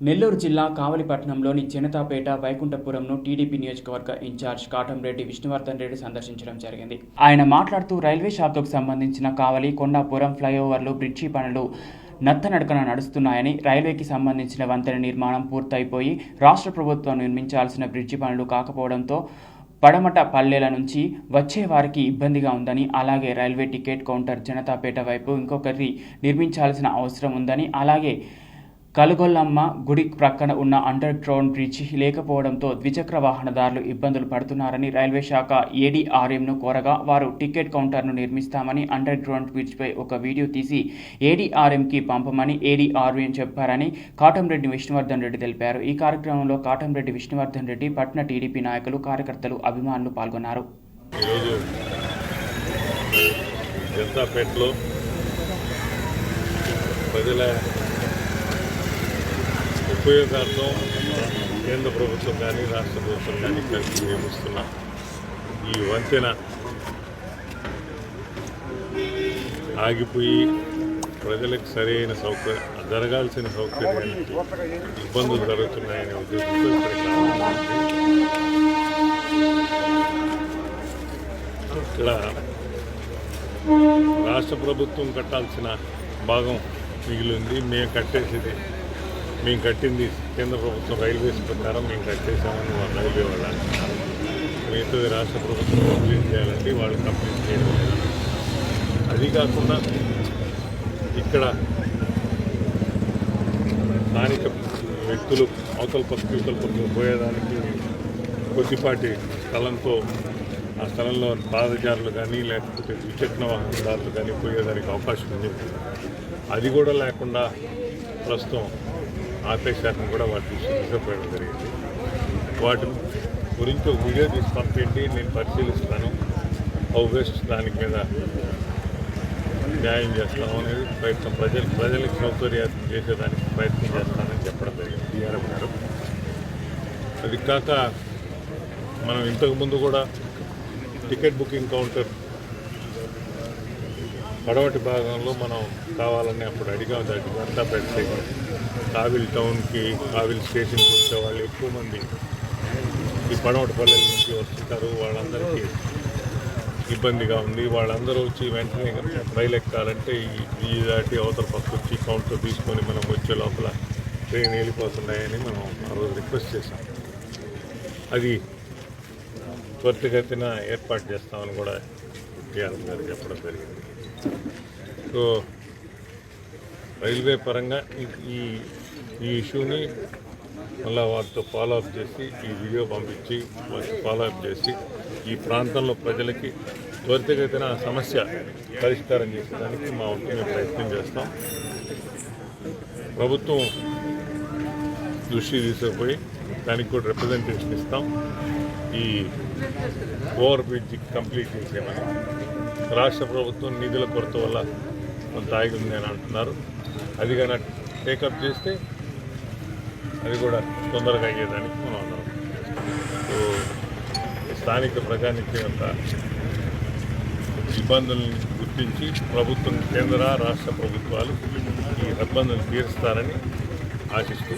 నెల్లూరు జిల్లా కావలిపట్నంలోని జనతాపేట వైకుంఠపురంను టీడీపీ నియోజకవర్గ ఇన్ఛార్జ్ కాటంరెడ్డి విష్ణువర్ధన్ రెడ్డి సందర్శించడం జరిగింది. ఆయన మాట్లాడుతూ రైల్వే షాప్కు సంబంధించిన కావలి కొండాపురం ఫ్లైఓవర్లు బ్రిడ్జి పనులు నత్తనడకన నడుస్తున్నాయని రైల్వేకి సంబంధించిన వంతెన నిర్మాణం పూర్తయిపోయి రాష్ట్ర ప్రభుత్వం నిర్మించాల్సిన బ్రిడ్జి పనులు కాకపోవడంతో పడమట పల్లెల నుంచి వచ్చే వారికి ఇబ్బందిగా ఉందని అలాగే రైల్వే టికెట్ కౌంటర్ జనతాపేట వైపు ఇంకొకరి నిర్మించాల్సిన అవసరం ఉందని అలాగే కలుగొల్లమ్మ గుడి ప్రక్కన ఉన్న అండర్ గ్రౌండ్ బ్రిడ్జి లేకపోవడంతో ద్విచక్ర వాహనదారులు ఇబ్బందులు పడుతున్నారని రైల్వే శాఖ ఏడీఆర్ఎంను కోరగా వారు టికెట్ కౌంటర్ను నిర్మిస్తామని అండర్ గ్రౌండ్ బ్రిడ్జ్పై ఒక వీడియో తీసి ఏడీఆర్ఎంకి పంపమని ఏడీఆర్ఎం చెప్పారని కాటంరెడ్డి విష్ణువర్ధన్ రెడ్డి తెలిపారు. ఈ కార్యక్రమంలో కాటంరెడ్డి విష్ణువర్ధన్ రెడ్డి పట్న టీడీపీ నాయకులు కార్యకర్తలు అభిమానులు పాల్గొన్నారు. ప్రజల ఉపయోగార్థం కేంద్ర ప్రభుత్వం కానీ రాష్ట్ర ప్రభుత్వం కానీ కలిసి నియమిస్తున్న ఈ వంతెన ఆగిపోయి ప్రజలకు సరైన సౌకర్యం జరగాల్సిన సౌకర్యానికి ఇబ్బందులు జరుగుతున్నాయనే ఉద్దేశంతో ఇక్కడ రాష్ట్ర ప్రభుత్వం కట్టాల్సిన భాగం మిగిలింది. మేము కట్టేసేది మేము కట్టింది కేంద్ర ప్రభుత్వం రైల్వేస్ ప్రకారం మేము కట్టేసామని వాళ్ళు రైల్వే వాళ్ళు అంటున్నారు. మిగతాది రాష్ట్ర ప్రభుత్వం కంప్లీట్ చేయాలంటే వాళ్ళు కంప్లీట్ చేయడం అది కాకుండా ఇక్కడ స్థానిక వ్యక్తులు అవతల పక్క ఇవతల పక్కకు పోయేదానికి కొద్దిపాటి స్థలంతో ఆ స్థలంలో పాదచారులు కానీ లేకపోతే ద్విచక్ర వాహనదారులు కానీ పోయేదానికి అవకాశం ఉంది. అది కూడా లేకుండా ప్రస్తుతం ఆపేశాఖను కూడా వాటిని తీసుకుపోయడం జరిగింది. వాటి గురించి ఒక వీడియో తీసి పంపిండి నేను పరిశీలిస్తాను. హౌ బెస్ట్ దానికి మీద న్యాయం చేస్తాం అనేది ప్రయత్నం. ప్రజలు ప్రజలకు సౌకర్యార్థం చేసేదానికి ప్రయత్నం చేస్తానని చెప్పడం జరిగింది టీఆర్ఎం గారు. అది కాక మనం ఇంతకుముందు కూడా టికెట్ బుకింగ్ కౌంటర్ పడవటి భాగంలో మనం కావాలని అప్పుడు అడిగాం. దానికి అంతా పెడితే కావిల్ టౌన్కి కావిల్ స్టేషన్కి వచ్చే వాళ్ళు ఎక్కువ మంది ఈ పడవటపల్లెల నుంచి వస్తుంటారు. వాళ్ళందరికీ ఇబ్బందిగా ఉంది. వాళ్ళందరూ వచ్చి వెంటనే రైలు ఎక్కాలంటే ఈ- దాటి అవతల పక్క వచ్చి కౌంటర్ తీసుకొని మనం వచ్చే లోపల ట్రైన్ వెళ్ళిపోతున్నాయని మనం ఆ రోజు రిక్వెస్ట్ చేశాం. అది త్వరితగతిన ఏర్పాటు చేస్తామని కూడా టీఆర్ఎం గారు చెప్పడం జరిగింది. సో రైల్వే పరంగా ఈ- ఈ ఇష్యూని మళ్ళీ వారితో ఫాలోఅప్ చేసి ఈ వీడియో పంపించి వారికి ఫాలోఅప్ చేసి ఈ ప్రాంతంలో ప్రజలకి త్వరితగతిన ఆ సమస్య పరిష్కారం చేసేదానికి మా వంతు మేము ప్రయత్నం చేస్తాం. ప్రభుత్వం దృష్టి తీసుకుపోయి దానికి కూడా రిప్రజెంటేషన్ ఇస్తాం. ఈ ఓవర్ బ్రిడ్జ్ కంప్లీట్ చేసేమని రాష్ట్ర ప్రభుత్వం నిధుల కొరత వల్ల కొంత ఆగింది అని అంటున్నారు. అది కానీ టేకప్ చేస్తే అది కూడా తొందరగా అయ్యేదానికి మనం అందరం సో స్థానిక ప్రజానికి ఇబ్బందులను గుర్తించి ప్రభుత్వం కేంద్ర రాష్ట్ర ప్రభుత్వాలు ఈ ఇబ్బందులు తీరుస్తారని ఆశిస్తూ